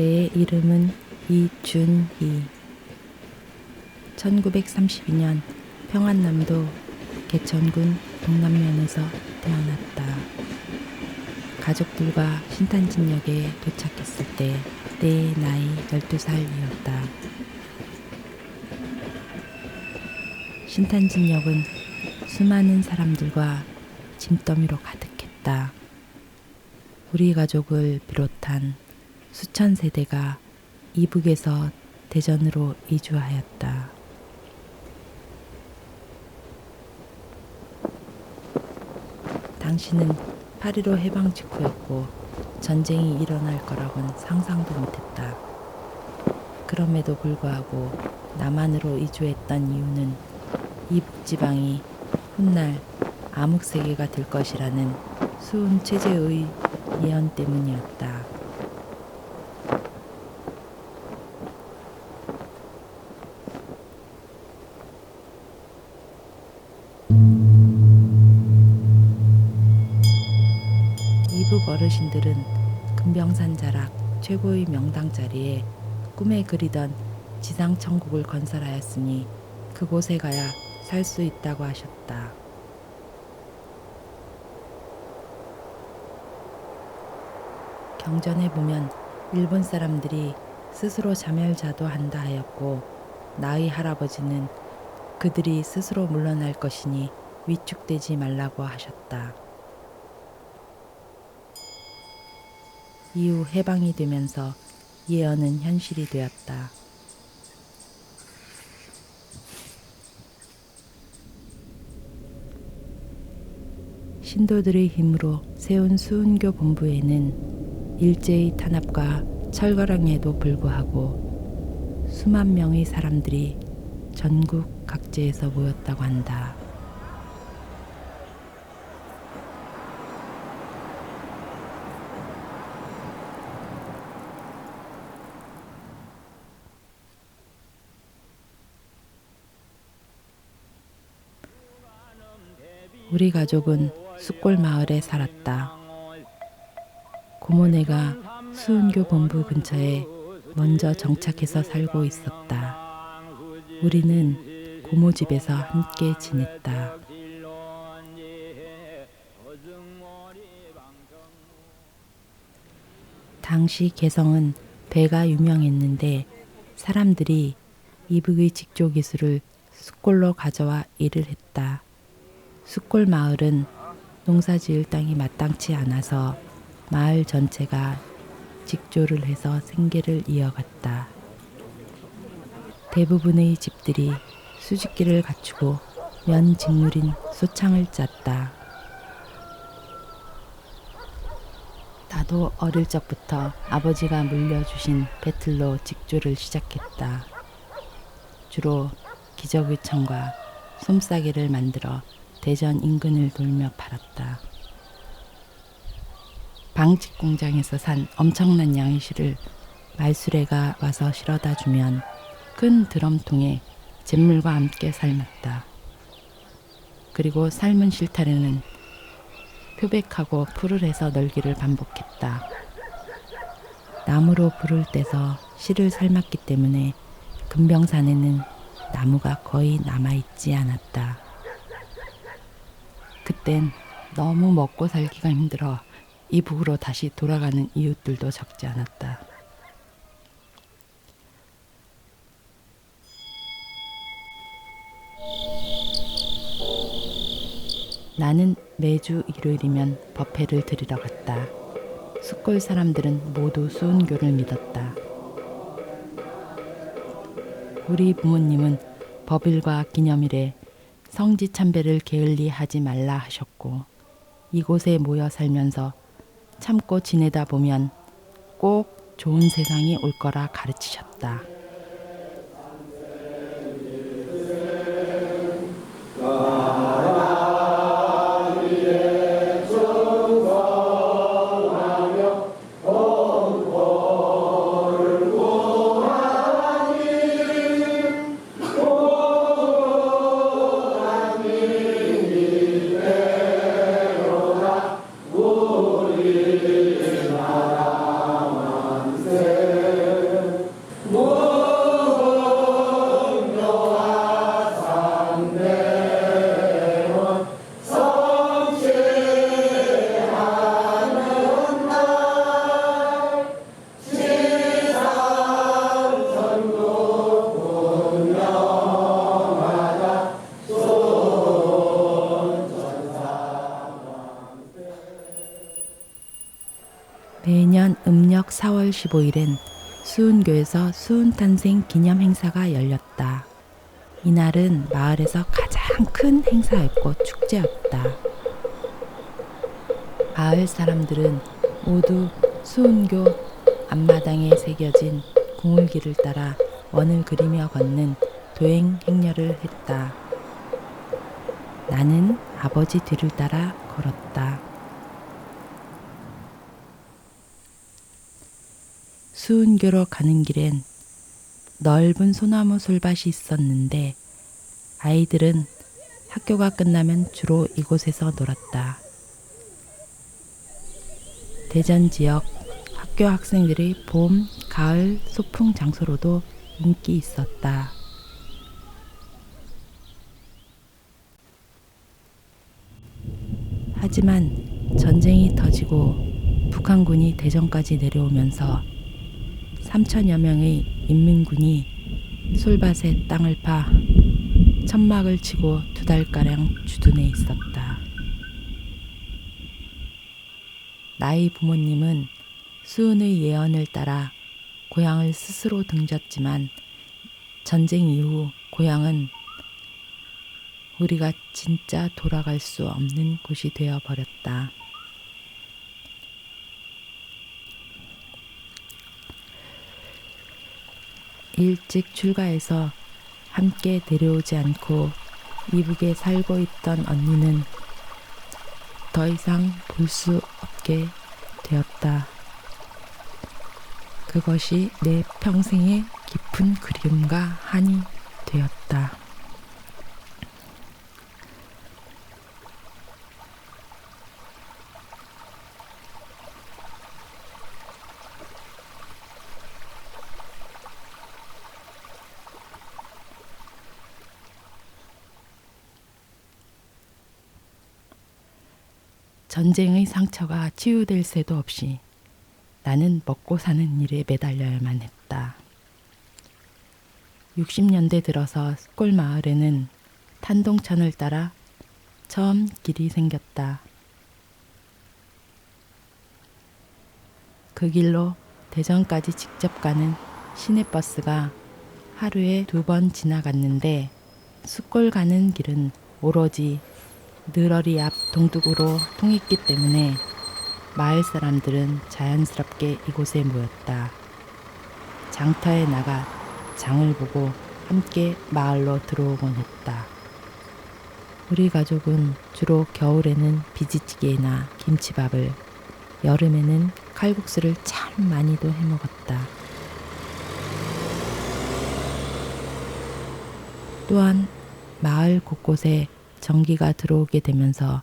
배의 이름은 이준희. 1932년 평안남도 개천군 동남면에서 태어났다. 가족들과 신탄진역에 도착했을 때 내 나이 12살이었다. 신탄진역은 수많은 사람들과 짐더미로 가득했다. 우리 가족을 비롯한 수천 세대가 이북에서 대전으로 이주하였다. 당신은 8.15 해방 직후였고 전쟁이 일어날 거라곤 상상도 못했다. 그럼에도 불구하고 남한으로 이주했던 이유는 이북 지방이 훗날 암흑 세계가 될 것이라는 수은 체제의 예언 때문이었다. 어르신들은 금병산 자락 최고의 명당 자리에 꿈에 그리던 지상 천국을 건설하였으니 그곳에 가야 살 수 있다고 하셨다. 경전에 보면 일본 사람들이 스스로 자멸자도 한다 하였고 나의 할아버지는 그들이 스스로 물러날 것이니 위축되지 말라고 하셨다. 이후 해방이 되면서 예언은 현실이 되었다. 신도들의 힘으로 세운 수은교 본부에는 일제의 탄압과 철거랑에도 불구하고 수만 명의 사람들이 전국 각지에서 모였다고 한다. 우리 가족은 숫골 마을에 살았다. 고모네가 수은교 본부 근처에 먼저 정착해서 살고 있었다. 우리는 고모 집에서 함께 지냈다. 당시 개성은 배가 유명했는데 사람들이 이북의 직조 기술을 숫골로 가져와 일을 했다. 숫골 마을은 농사 지을 땅이 마땅치 않아서 마을 전체가 직조를 해서 생계를 이어갔다. 대부분의 집들이 수직기를 갖추고 면 직물인 소창을 짰다. 나도 어릴 적부터 아버지가 물려주신 배틀로 직조를 시작했다. 주로 기저귀청과 솜싸개를 만들어 대전 인근을 돌며 팔았다. 방직 공장에서 산 엄청난 양의 실을 말수레가 와서 실어다 주면 큰 드럼통에 잿물과 함께 삶았다. 그리고 삶은 실타래는 표백하고 풀을 해서 널기를 반복했다. 나무로 불을 떼서 실을 삶았기 때문에 금병산에는 나무가 거의 남아있지 않았다. 그땐 너무 먹고 살기가 힘들어 이 북으로 다시 돌아가는 이웃들도 적지 않았다. 나는 매주 일요일이면 법회를 드리러 갔다. 숫골 사람들은 모두 수은교를 믿었다. 우리 부모님은 법일과 기념일에 성지 참배를 게을리 하지 말라 하셨고 이곳에 모여 살면서 참고 지내다 보면 꼭 좋은 세상이 올 거라 가르치셨다. 4월 15일엔 수은교에서 수은 탄생 기념 행사가 열렸다. 이날은 마을에서 가장 큰 행사였고 축제였다. 마을 사람들은 모두 수은교 앞마당에 새겨진 궁울길을 따라 원을 그리며 걷는 도행 행렬을 했다. 나는 아버지 뒤를 따라 걸었다. 수은교로 가는 길엔 넓은 소나무 솔밭이 있었는데 아이들은 학교가 끝나면 주로 이곳에서 놀았다. 대전 지역 학교 학생들의 봄, 가을 소풍 장소로도 인기 있었다. 하지만 전쟁이 터지고 북한군이 대전까지 내려오면서 3천여 명의 인민군이 솔밭에 땅을 파 천막을 치고 두 달가량 주둔해 있었다. 나의 부모님은 수은의 예언을 따라 고향을 스스로 등졌지만 전쟁 이후 고향은 우리가 진짜 돌아갈 수 없는 곳이 되어 버렸다. 일찍 출가해서 함께 데려오지 않고 이북에 살고 있던 언니는 더 이상 볼 수 없게 되었다. 그것이 내 평생의 깊은 그리움과 한이 되었다. 전쟁의 상처가 치유될 새도 없이 나는 먹고 사는 일에 매달려야만 했다. 60년대 들어서 꼴 마을에는 탄동천을 따라 처음 길이 생겼다. 그 길로 대전까지 직접 가는 시내버스가 하루에 두 번 지나갔는데 숫골 가는 길은 오로지 늘어리 앞 동둑으로 통했기 때문에 마을 사람들은 자연스럽게 이곳에 모였다. 장터에 나가 장을 보고 함께 마을로 들어오곤 했다. 우리 가족은 주로 겨울에는 비지찌개나 김치밥을, 여름에는 칼국수를 참 많이도 해 먹었다. 또한 마을 곳곳에 전기가 들어오게 되면서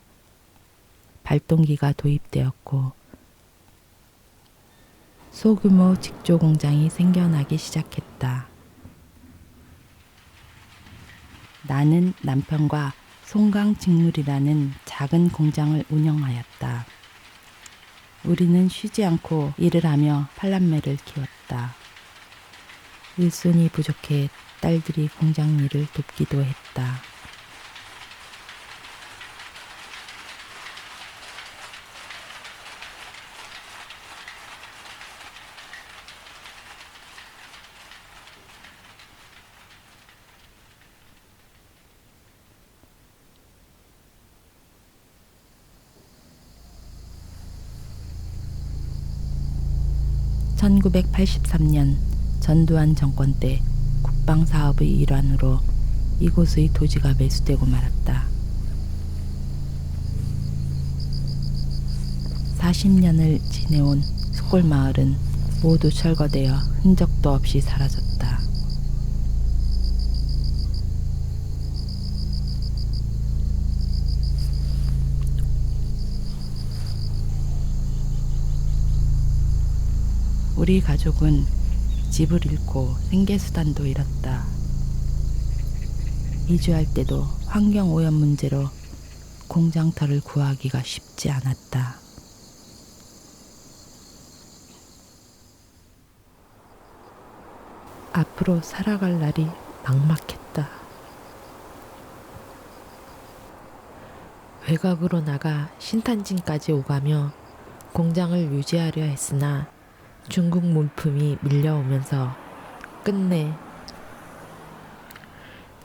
발동기가 도입되었고 소규모 직조 공장이 생겨나기 시작했다. 나는 남편과 송강직물이라는 작은 공장을 운영하였다. 우리는 쉬지 않고 일을 하며 팔남매를 키웠다. 일손이 부족해 딸들이 공장 일을 돕기도 했다. (1983년) 전두환 정권 때 국방 사업의 일환으로 이곳의 토지가 매수되고 말았다. 40년을 지내온 숫골 마을은 모두 철거되어 흔적도 없이 사라졌다. 우리 가족은 집을 잃고 생계수단도 잃었다. 이주할 때도 환경오염 문제로 공장터를 구하기가 쉽지 않았다. 앞으로 살아갈 날이 막막했다. 외곽으로 나가 신탄진까지 오가며 공장을 유지하려 했으나 중국 물품이 밀려오면서 끝내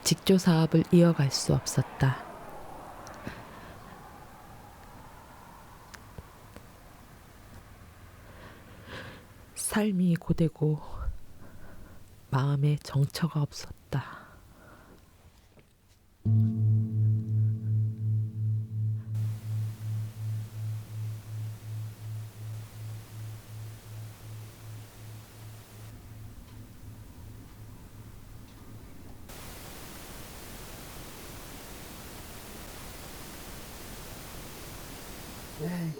직조 사업을 이어갈 수 없었다. 삶이 고되고 마음에 정처가 없었다.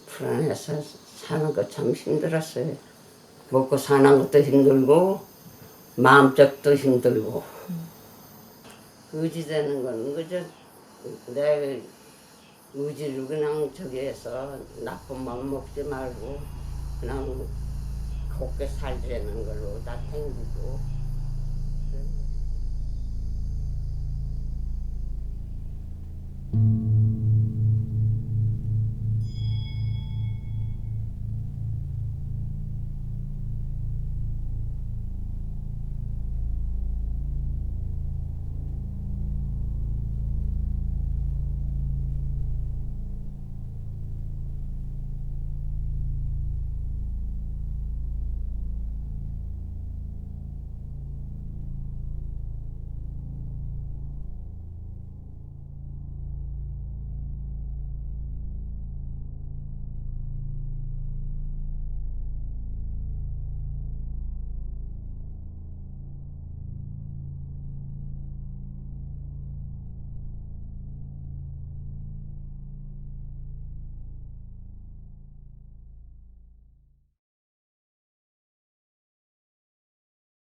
불안해서 사는 거 참 힘들었어요. 먹고 사는 것도 힘들고 마음적도 힘들고 의지되는 건 그저 내 의지를 그냥 저기 해서 나쁜 맘 먹지 말고 그냥 곱게 살자는 걸로 다 챙기고